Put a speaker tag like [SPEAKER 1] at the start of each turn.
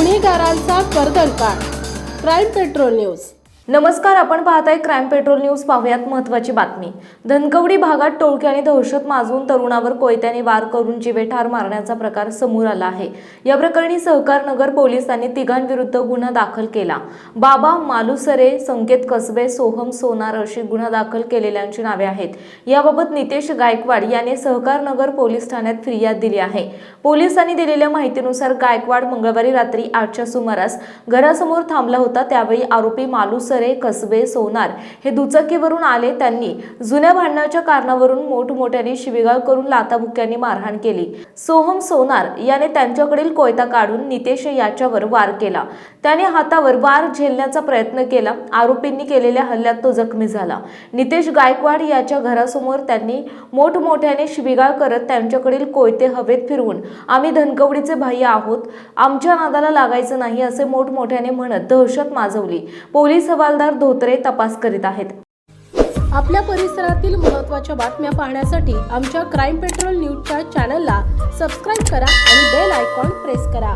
[SPEAKER 1] गुन्हेगारांचा कर्दनकाळ crime patrol news.
[SPEAKER 2] नमस्कार आपण पाहताय क्राईम पेट्रोल न्यूज पाहुयात महत्वाची बातमी. धनकवडी भागात टोळक्याने आणि दहशत माजवून तरुणावर कोयत्याने वार करून जीवे ठार मारण्याचा प्रकार समोर आला आहे. या प्रकरणी सहकार नगर पोलिसांनी तिघांविरुद्ध गुन्हा दाखल केला. बाबा मालुसरे संकेत कसबे सोहम सोनार अशी गुन्हा दाखल केलेल्यांची नावे आहेत. याबाबत नितेश गायकवाड याने सहकार नगर पोलीस ठाण्यात फिर्याद दिली आहे. पोलिसांनी दिलेल्या माहितीनुसार गायकवाड मंगळवारी रात्री आठच्या सुमारास घरासमोर थांबला होता. त्यावेळी आरोपी मालुसरे सरे कसबे सोनार हे दुचाकीवरून आले त्यांनी. जुन्या भांडणाच्या कारणावरून मोठमोठ्याने शिवीगाळ करून लाताबुक्यांनी मारहाण केली. सोहम सोनार याने त्यांच्याकडील कोयता काढून नितेश याच्यावर वार केला. त्याने हातावर वार झेलण्याचा प्रयत्न केला. आरोपींनी केलेल्या हल्ल्यात तो जखमी झाला. नितेश गायकवाड याच्या घरासमोर त्यांनी मोठमोठ्याने शिवीगाळ करत त्यांच्याकडील कोयते हवेत फिरवून आम्ही धनकवडीचे भाई आहोत. आमच्या नादाला लागायचं नाही असे मोठमोठ्याने म्हणत दहशत माजवली. पोलीस हवालदार धोत्रे तपास करीत आहेत.
[SPEAKER 1] आपल्या परिसरातील महत्त्वाच्या बातम्या पाहण्यासाठी आमच्या क्राईम पेट्रोल न्यूजच्या चॅनलला सबस्क्राईब करा आणि बेल आयकॉन प्रेस करा.